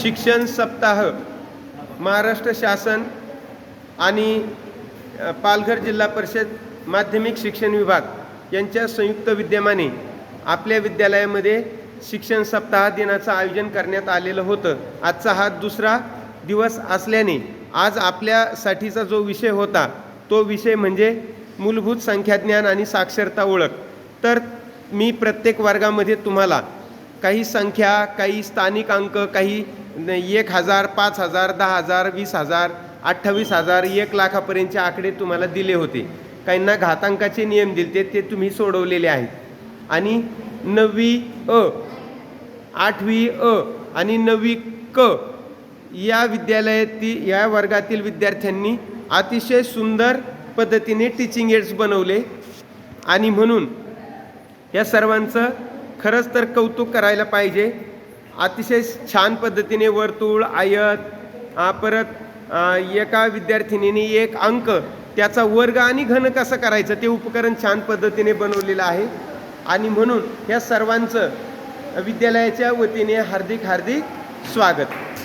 शिक्षण सप्ताह महाराष्ट्र शासन आणि पालघर जिल्हा परिषद माध्यमिक शिक्षण विभाग यांच्या संयुक्त विद्यमाने आपल्या विद्यालयामध्ये शिक्षण सप्ताह दिनाचं आयोजन करण्यात आलेलं होतं. आजचा हा दुसरा दिवस असल्याने आज आपल्यासाठीचा जो विषय होता तो विषय म्हणजे मूलभूत संख्याज्ञान आणि साक्षरता ओळख. तर मी प्रत्येक वर्गामध्ये तुम्हाला काही संख्या काही स्थानिक अंक काही एक हजार पाच हजार दहा हजार वीस हजार अठ्ठावीस हजार एक लाखापर्यंतचे आकडे तुम्हाला दिले होते. काहींना घातांकाचे नियम दिले ते तुम्ही सोडवलेले आहेत. आणि नववी अ आठवी अ आणि नववी क या विद्यालयातील या वर्गातील विद्यार्थ्यांनी अतिशय सुंदर पद्धतीने टीचिंग एड्स बनवले. आणि म्हणून या सर्वांचं खरंच तर कौतुक करायला पाहिजे. अतिशय छान पद्धतीने वर्तुळ आयत परत एका विद्यार्थिनीने एक अंक त्याचा वर्ग आणि घन कसं करायचं ते उपकरण छान पद्धतीने बनवलेलं आहे. आणि म्हणून या सर्वांचं विद्यालयाच्या वतीने हार्दिक हार्दिक स्वागत.